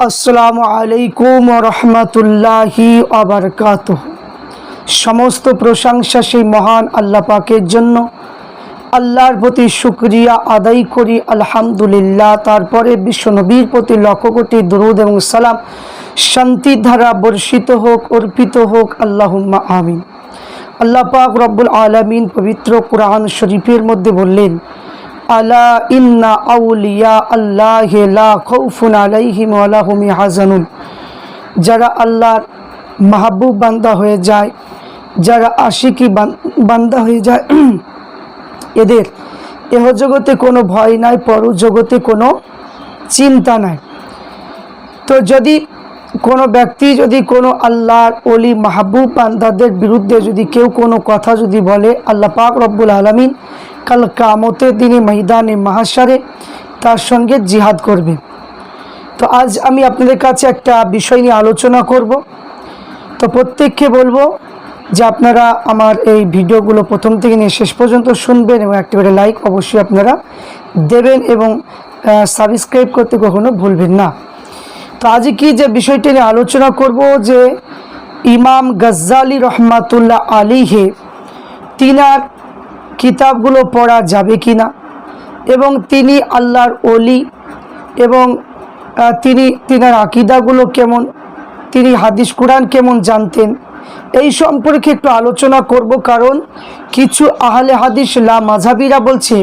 আসসালামু আলাইকুম রহমতুল্লাহি আবরকাত সমস্ত প্রশংসা সেই মহান আল্লাহ পাকের জন্য। আল্লাহর প্রতি শুক্রিয়া আদায় করি, আলহামদুলিল্লাহ। তারপরে বিশ্বনবীর প্রতি লক্ষ কোটি দরুদ এবং সালাম। শান্তির ধারা বর্ষিত হোক, অর্পিত হোক, আল্লাহুম্মা আমিন। আল্লাহ পাক রব্বুল আলমিন পবিত্র কোরআন শরীফের মধ্যে বললেন আলা ইন্না আউলিয়া আল্লাহ খৌফুন আলাইহিম ওয়ালা হুম হাজানুন যারা আল্লাহর মাহবুব বান্দা হয়ে যায়, যারা আশিকি বান্দা হয়ে যায়, এদের এহ জগতে কোনো ভয় নাই, পর জগতে কোনো চিন্তা নাই। তো যদি কোনো ব্যক্তি, যদি কোনো আল্লাহর অলি মাহবুব বান্দাদের বিরুদ্ধে যদি কেউ কোনো কথা যদি বলে, আল্লাহ পাক রব্বুল আলমিন কাল কামতের দিনে ময়দানে মাহাসারে তার সঙ্গে জিহাদ করবে। তো আজ আমি আপনাদের কাছে একটা বিষয় নিয়ে আলোচনা করব। তো প্রত্যেককে বলব যে আপনারা আমার এই ভিডিওগুলো প্রথম থেকে নিয়ে শেষ পর্যন্ত শুনবেন এবং একটা করে লাইক অবশ্যই আপনারা দেবেন এবং সাবস্ক্রাইব করতে কখনো ভুলবেন না। তো আজ কি যে বিষয়টি নিয়ে আলোচনা করব যে ইমাম গজ্জালি রহমাতুল্লাহ আলিহে তিনার কিতাবগুলো পড়া যাবে কি না? এবং তিনি আল্লাহর অলি এবং তিনি, তিনার আকিদাগুলো কেমন? তিনি হাদিস কোরআন কেমন জানতেন? এই সম্পর্কে একটু আলোচনা করব কারণ কিছু আহলে হাদিস লা মাঝাবিরা বলছে,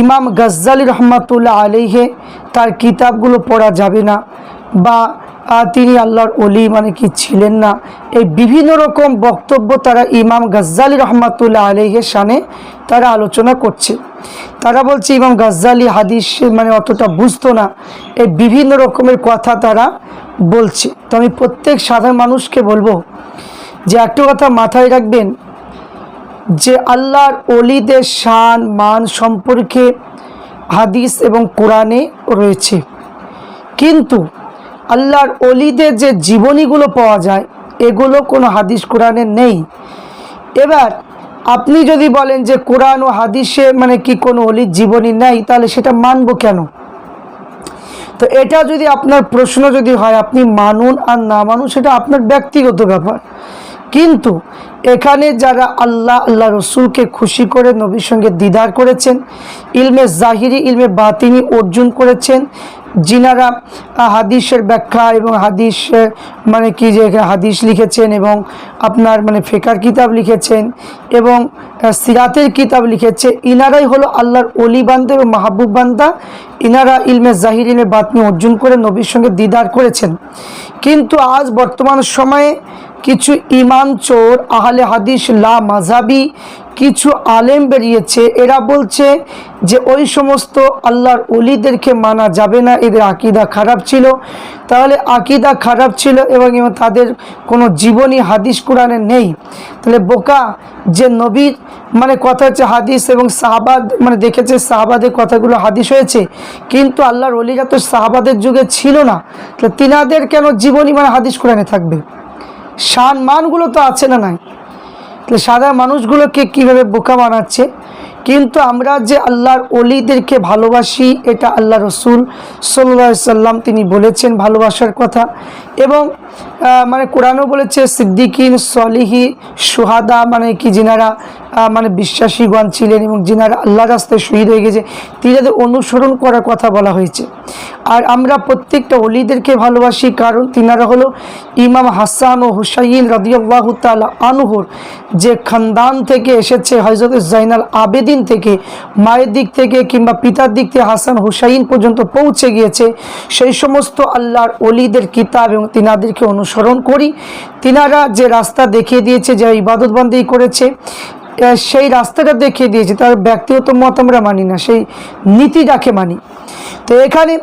ইমাম গজ্জালি রহমাতুল্লাহ আলিহে তার কিতাবগুলো পড়া যাবে না বা তিনি আল্লাহর অলি মানে কি ছিলেন না। এই বিভিন্ন রকম বক্তব্য তারা ইমাম গজ্জালি রহমাতুল্লাহ আলহের সানে তারা আলোচনা করছে। তারা বলছে ইমাম গজ্জালি হাদিস মানে অতটা বুঝতো না। এই বিভিন্ন রকমের কথা তারা বলছে। তো আমি প্রত্যেক সাধারণ মানুষকে বলব যে একটা কথা মাথায় রাখবেন যে আল্লাহর অলিদের শান, মান সম্পর্কে হাদিস এবং কোরআনে রয়েছে। কিন্তু আল্লাহর অলিদের যে জীবনীগুলো পাওয়া যায়, এগুলো কোনো হাদিস কোরআনে নেই। এবার আপনি যদি বলেন যে কোরআন ও হাদিসে মানে কি কোনো অলির জীবনী নেই, তাহলে সেটা মানব কেন? তো এটা যদি আপনার প্রশ্ন যদি হয়, আপনি মানুন আর না মানুন, সেটা আপনার ব্যক্তিগত ব্যাপার। কিন্তু এখানে যারা আল্লাহ আল্লাহ রসুলকে খুশি করে নবীর সঙ্গে দিদার করেছেন, ইলমে জাহিরি, ইলমে বাতিনি অর্জন করেছেন, যিনারা হাদিসের ব্যাখ্যা এবং হাদিস মানে কি যে হাদিস লিখেছেন এবং আপনার মানে ফেকার কিতাব লিখেছেন এবং সিরাতের কিতাব লিখেছে, ইনারাই হলো আল্লাহর অলি বান্দা এবং মাহবুব বান্দা। ইনারা ইলমে জাহির, ইলমে বাতনি অর্জন করে নবীর সঙ্গে দিদার করেছেন। কিন্তু আজ বর্তমান সময়ে কিছু ইমাম চোর, আহলে হাদিস, লা মাঝাবি কিছু আলেম বেরিয়েছে। এরা বলছে যে ওই সমস্ত আল্লাহর অলিদেরকে মানা যাবে না, এদের আকিদা খারাপ ছিল। তাহলে আকিদা খারাপ ছিল এবং তাদের কোনো জীবনী হাদিস কোরআনে নেই। তাহলে বোকা যে নবীর মানে কথা হচ্ছে হাদিস এবং সাহাবাদ মানে দেখেছে সাহাবাদের কথাগুলো হাদিস হয়েছে, কিন্তু আল্লাহর অলিরা তো সাহাবাদের যুগে ছিল না। তাহলে তিনাদের কেন জীবনী মানে হাদিস কোরআনে থাকবে? শান মানগুলো তো আছে না নাই? তাহলে সাদা মানুষগুলোকে কীভাবে বোকা বানাচ্ছে? কিন্তু আমরা যে আল্লাহর অলিদেরকে ভালোবাসি, এটা আল্লাহ রসুল সাল্লা সাল্লাম তিনি বলেছেন ভালোবাসার কথা। এবং মানে কোরআনও বলেছে, সিদ্দিকিন, সলিহি, সুহাদা মানে কি যিনারা মানে বিশ্বাসীগণ ছিলেন এবং যিনারা আল্লাহ রাস্তায় শহীদ হয়ে গেছে, তিনাদের অনুসরণ করার কথা বলা হয়েছে। আর আমরা প্রত্যেকটা অলিদেরকে ভালোবাসি কারণ তিনারা হলো ইমাম হাসান ও হুসাইন রদিয়াল্লাহ তালা আনহুর যে খানদান থেকে এসেছে হজরত জাইনাল আবেদিন থেকে, মায়ের দিক থেকে কিংবা পিতার দিক থেকে হাসান হুসাইন পর্যন্ত পৌঁছে গিয়েছে। সেই সমস্ত আল্লাহর অলিদের কিতাব এবং তিনাদেরকে অনুসরণ করি। তিনারা যে রাস্তা দেখিয়ে দিয়েছে, যে ইবাদতবন্দি করেছে সেই রাস্তাটা দেখিয়ে দিয়েছে, তার ব্যক্তিগত মত আমরা মানি না, সেই নীতিটাকে মানি। তো এখানে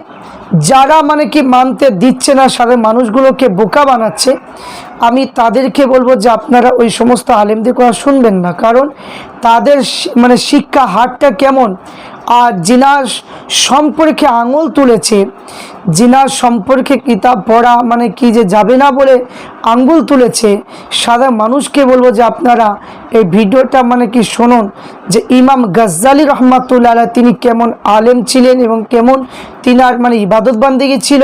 যারা মানে কি মানতে দিচ্ছে না, সাধারণ মানুষগুলোকে বোকা বানাচ্ছে আমি তাদেরকে বলব যে আপনারা ওই সমস্ত আলেমদের কথা শুনবেন না। কারণ তাদের মানে শিক্ষা হারটা কেমন? আর জিনার সম্পর্কে আঙুল তুলেছে জিনার সম্পর্কে কিতাব পড়া মানে কি যে যাবে না বলে আঙ্গুল তুলেছে সাধারণ মানুষকে বলব যে আপনারা এই ভিডিওটা মানে কি শুনুন যে ইমাম গজ্জালি রহমাতুল্লাহ তিনি কেমন আলেম ছিলেন এবং কেমন তিনার মানে ইবাদত বান্দিগি ছিল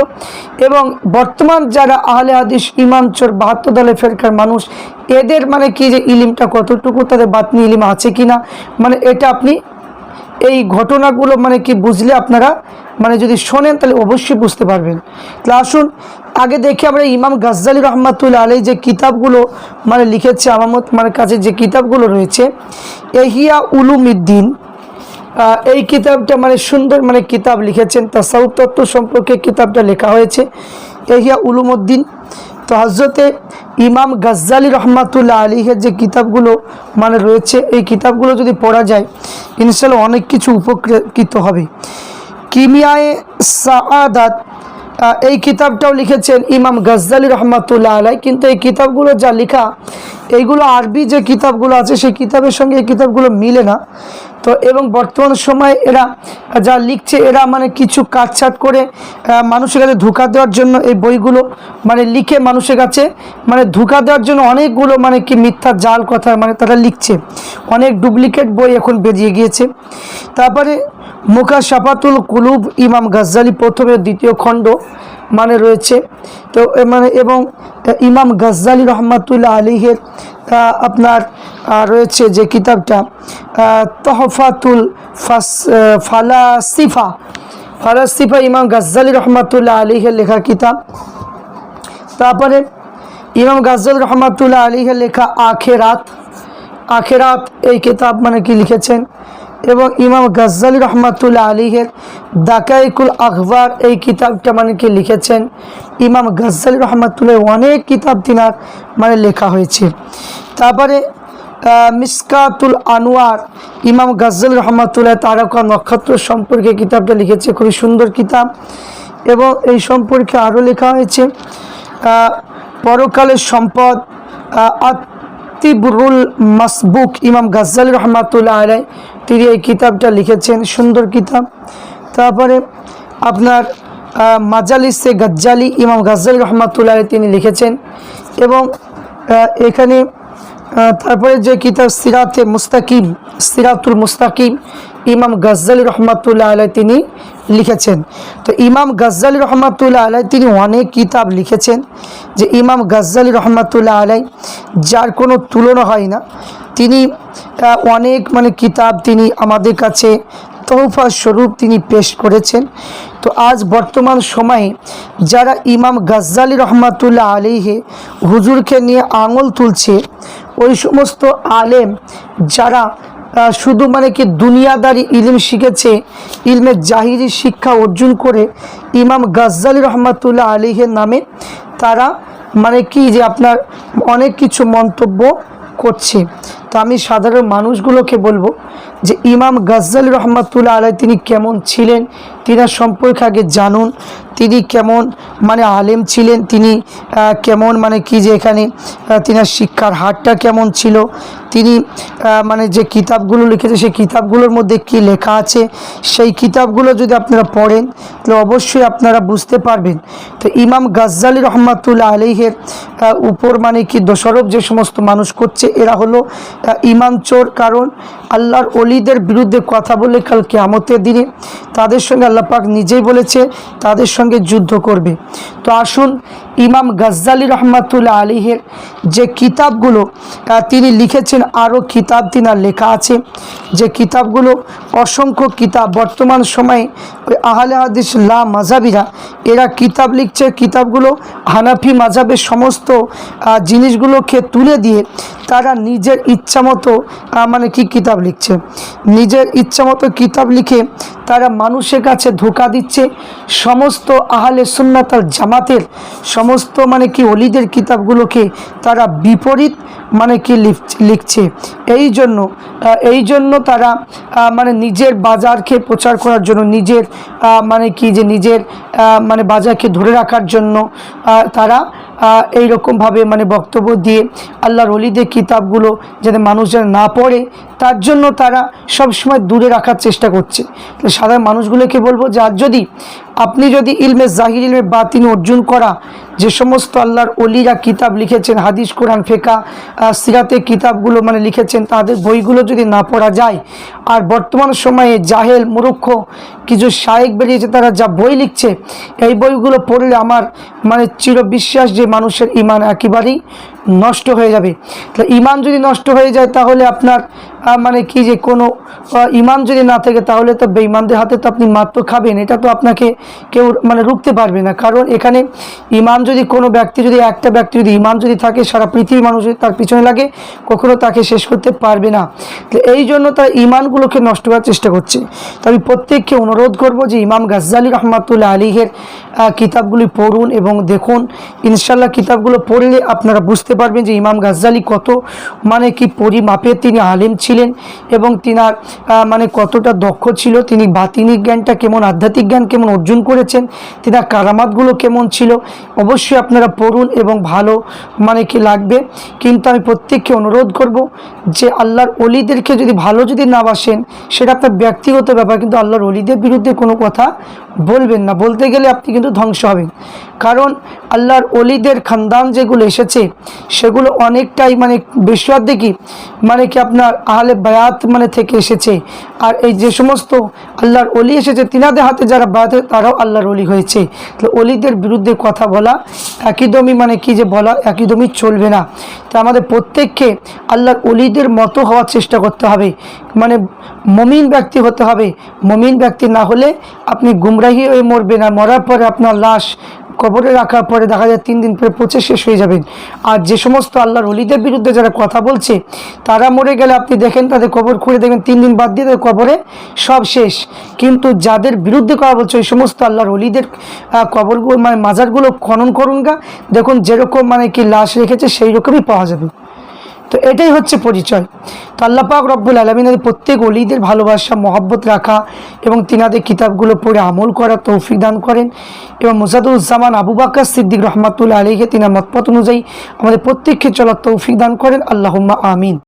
এবং বর্তমান যারা আহলে হাদিস, ইমাম চোর, বাহাত্তর দলে ফেরকার মানুষ, এদের মানে কি যে ইলিমটা কতটুকু তাদের বাতনি ইলিম আছে কিনা? মানে এটা আপনি এই ঘটনাগুলো মানে কি বুঝলে আপনারা? মানে যদি শোনেন তাহলে অবশ্যই বুঝতে পারবেন। তাহলে আসুন, আগে দেখি আমরা ইমাম গাজ্জালি রহমাতুল্লাহ আলী যে কিতাবগুলো মানে লিখেছে, আমামত মানে কাছে যে কিতাবগুলো রয়েছে, এহিয়া উলুমিদ্দিন এই কিতাবটা মানে সুন্দর মানে কিতাব লিখেছেন। তাসাউফ তত্ত্ব সম্পর্কে কিতাবটা লেখা হয়েছে, এহিয়া উলুমুদ্দিন। তো হজরতে ইমাম গজ্জালি রহমাতুল্লাহ আলীহের যে কিতাবগুলো মানে রয়েছে, এই কিতাবগুলো যদি পড়া যায় ইনশাল্লাহ অনেক কিছু উপকৃত হবে। কিমিয়ায় সাআদাত এই কিতাবটাও লিখেছেন ইমাম গজ্জালি রহমাতুল্লাহ আলাই কিন্তু এই কিতাবগুলো যা লেখা, এইগুলো আরবি যে কিতাবগুলো আছে, সেই কিতাবের সঙ্গে এই কিতাবগুলো মিলে না। তো এবং বর্তমান সময়ে এরা যা লিখছে, এরা মানে কিছু কাটছাট করে মানুষের কাছে ধোকা দেওয়ার জন্য এই বইগুলো মানে লিখে মানুষের কাছে মানে ধোকা দেওয়ার জন্য অনেকগুলো মানে কি মিথ্যা, জাল কথা মানে তারা লিখছে। অনেক ডুপ্লিকেট বই এখন বেরিয়ে গিয়েছে। তারপরে মুখা সাফাতুল কুলুব ইমাম গাজ্জালি প্রথমে দ্বিতীয় খণ্ড মানে রয়েছে। তো মানে এবং ইমাম গাজ্জালি রহমাতুল্লাহ আলীহের আপনার রয়েছে যে কিতাবটা তহফাতুল ফাস ফালাসিফা। ফালাসিফা ইমাম গাজ্জালি রহমাতুল্লাহ আলীহের লেখা কিতাব। তারপরে ইমাম গাজ্জাল রহমাতুল্লাহ আলীহের লেখা আখেরাত। আখেরাত এই কিতাব মানে কি লিখেছেন? এবং ইমাম গাজ্জালি রহমাতুল্লাহ আলীহের দাকাইকুল আখবার এই কিতাবটা মানে কি লিখেছেন? ইমাম গাজ্জালি রহমাতুল্লাহ অনেক কিতাব তিনার মানে লেখা হয়েছে। তারপরে মিসকাতুল আনোয়ার ইমাম গাজ্জাল রহমাতুল্লাহ তারকা নক্ষত্র সম্পর্কে কিতাবটা লিখেছে খুবই সুন্দর কিতাব। এবং এই সম্পর্কে আরও লেখা হয়েছে পরকালের সম্পদ আহ, মাসবুক ইমাম গাজ্জালি রহমাতুল্লাহ আলাই তিনি এই কিতাবটা লিখেছেন সুন্দর কিতাব। তারপরে আপনার মাজালিসে গজ্জালি ইমাম গাজ্জালি রহমাতুল্লাহ তিনি লিখেছেন। এবং এখানে তারপরে যে কিতাব সিরাতে মুস্তাকিম, সিরাতুল মুস্তাকিম, ইমাম গজ্জালি রহমাতুল্লাহ আলাই তিনি লিখেছেন। তো ইমাম গজ্জালি রহমাতুল্লাহ আলাই তিনি অনেক কিতাব লিখেছেন যে ইমাম গজ্জালি রহমাতুল্লাহ আলাই যার কোনো তুলনা হয় না। তিনি অনেক মানে কিতাব তিনি আমাদের কাছে তহফা স্বরূপ তিনি পেশ করেছেন। তো আজ বর্তমান সময়ে যারা ইমাম গজ্জালি রহমাতুল্লাহ আলিহে হুজুরকে নিয়ে আঙুল তুলছে ওই সমস্ত আলেম যারা শুধু মানে কি দুনিয়াদারি ইলিম শিখেছে ইলমের জাহিরি শিক্ষা অর্জন করে ইমাম গজ্জালি রহমাতুল্লাহ আলিহের নামে তারা মানে কি যে আপনার অনেক কিছু মন্তব্য করছে। তো আমি সাধারণ মানুষগুলোকে বলব যে ইমাম গজ্জালি রহমাতুল্লাহ আলাই তিনি কেমন ছিলেন, তিনার সম্পর্কে আগে জানুন। তিনি কেমন মানে আলেম ছিলেন, তিনি কেমন মানে কি যে এখানে তিনার শিক্ষার হারটা কেমন ছিল। তিনি মানে যে কিতাবগুলো লিখেছে, সেই কিতাবগুলোর মধ্যে কি লেখা আছে? সেই কিতাবগুলো যদি আপনারা পড়েন, তাহলে অবশ্যই আপনারা বুঝতে পারবেন। তো ইমাম গজ্জালি রহমাতুল্লাহ আলিহের উপর মানে কি দোষারোপ যে সমস্ত মানুষ করছে, এরা হলো ইমাম চোর। কারণ আল্লাহর অলিদের বিরুদ্ধে কথা বলে কাল কেয়ামতের দিনে তাদের সঙ্গে আল্লাহ পাক নিজেই বলেছে, তাদের সঙ্গে যুদ্ধ করবে। তো আসুন, ইমাম গজ্জালি রহমাতুল্লাহ আলিহের যে কিতাবগুলো তিনি লিখেছেন, আরও কিতাব তিনার লেখা আছে। যে কিতাবগুলো অসংখ্য কিতাব, বর্তমান সময়ে ওই আহলে হাদিস লা মাজাবিরা এরা কিতাব লিখছে, কিতাবগুলো হানাফি মাজাবের সমস্ত জিনিসগুলোকে তুলে দিয়ে তারা নিজের ইচ্ছা মতো মানে কি কিতাব লিখছে? নিজের ইচ্ছা মতো কিতাব লিখে তারা মানুষের কাছে ধোকা দিচ্ছে। সমস্ত আহলে সুন্নাতাল জামাতের সমস্ত মানে কি অলিদের কিতাবগুলোকে তারা বিপরীত মানে কি লিখ- লিখছে। এই জন্য এই জন্য তারা মানে নিজের বাজারকে প্রচার করার জন্য, নিজের মানে কি, যে নিজের মানে বাজারকে ধরে রাখার জন্য তারা এইরকমভাবে মানে বক্তব্য দিয়ে আল্লাহর অলিদের কিতাবগুলো যাতে মানুষ যেন না পড়ে তার জন্য তারা সবসময় দূরে রাখার চেষ্টা করছে। সাধারণ মানুষগুলোকে বলব যে, আর যদি আপনি যদি ইলমে জাহির, ইলমে বাতিন অর্জন করা, যে সমস্ত আল্লাহর অলিরা কিতাব লিখেছেন, হাদিস, কোরআন ফেকা সিরাতে কিতাবগুলো মানে লিখেছেন, তাদের বইগুলো যদি না পড়া যায়, আর বর্তমান সময়ে জাহেল, মুরুক্ষ, কিছু শায়েক বেরিয়েছে, তারা যা বই লিখছে, এই বইগুলো পড়লে আমার মানে চিরবিশ্বাস যে মানুষের ইমান একেবারেই নষ্ট হয়ে যাবে। তো ইমান যদি নষ্ট হয়ে যায়, তাহলে আপনার মানে কি যে কোনো ইমান যদি না থাকে, তাহলে তো বেঈমানদের হাতে তো আপনি মাত্র খাবেন। এটা তো আপনাকে কেউ মানে রুখতে পারবে না। কারণ এখানে ইমান যদি কোনো ব্যক্তি যদি, একটা ব্যক্তি যদি ইমান যদি থাকে, সারা পৃথিবীর মানুষ তার পিছনে লাগে, কখনো তাকে শেষ করতে পারবে না। তো এই জন্য তার ইমানগুলোকে নষ্ট করার চেষ্টা করছে। তো আমি প্রত্যেককে অনুরোধ করব যে, ইমাম গাজ্জালি রহমাতুল্লাহ আলীহের কিতাবগুলি পড়ুন এবং দেখুন। ইনশাল্লাহ কিতাবগুলো পড়লে আপনারা বুঝতে পারবেন যে ইমাম গাজ্জালি কত মানে কি পরিমাপে তিনি আলেম ছিলেন এবং তিনার মানে কতটা দক্ষ ছিল, তিনি বাতিনিক জ্ঞানটা কেমন, আধ্যাত্মিক জ্ঞান কেমন অর্জন করেছেন, তিনার কারামাতগুলো কেমন ছিল, অবশ্যই আপনারা পড়ুন এবং ভালো মানে কি লাগবে। কিন্তু আমি প্রত্যেককে অনুরোধ করব যে আল্লাহর অলিদেরকে যদি ভালো যদি না বাসেন, সেটা আপনার ব্যক্তিগত ব্যাপার, কিন্তু আল্লাহর অলিদের বিরুদ্ধে কোনো কথা বলবেন না, বলতে গেলে আপনি কিন্তু ধ্বংস হবেন। কারণ আল্লাহর অলিদের খানদান যেগুলো এসেছে, সেগুলো অনেকটাই মানে বেশিরভাগ দেখি মানে কি আপনার আহলে বায়াত মানে থেকে এসেছে। আর এই যে সমস্ত আল্লাহর অলি এসেছে, তিনাদের হাতে যারা বায়াত তারাও আল্লাহর অলি হয়েছে। তো অলিদের বিরুদ্ধে কথা বলা একদমই মানে কি যে বলা একদমই চলবে না। তো আমাদের প্রত্যেককে আল্লাহর অলিদের মতো হওয়ার চেষ্টা করতে হবে। মানে মমিন ব্যক্তি হতে হবে। মমিন ব্যক্তি না হলে আপনি গুমরাহি হয়ে মরবেন আর মরার পরে আপনার লাশ কবরে রাখার পরে দেখা যায় তিন দিন পরে পচে শেষ হয়ে যাবেন আর যে সমস্ত আল্লাহর অলিদের বিরুদ্ধে যারা কথা বলছে, তারা মরে গেলে আপনি দেখেন তাদের কবর খুঁড়ে দেখবেন তিন দিন বাদ দিয়ে তাদের কবরে সব শেষ। কিন্তু যাদের বিরুদ্ধে কথা বলছে, ওই সমস্ত আল্লাহর অলিদের কবরগুলো মানে মাজারগুলো খনন করুন গা। দেখুন যেরকম মানে কি লাশ রেখেছে, সেই রকমই পাওয়া যাবে। তো এটাই হচ্ছে পরিচয়। তো আল্লাহ পাক রব্বুল আলমিনের প্রত্যেক অলিদের ভালোবাসা, মহব্বত রাখা এবং তিনাদের কিতাবগুলো পড়ে আমল করা তৌফিক দান করেন এবং মুসাদুজ্জামান আবু বাক্কা সিদ্দিক রহমাতুল্লা আলীকে তিনার মতপথ অনুযায়ী আমাদের প্রত্যেককে চলার তৌফিক দান করেন। আল্লাহম্মা আমিন।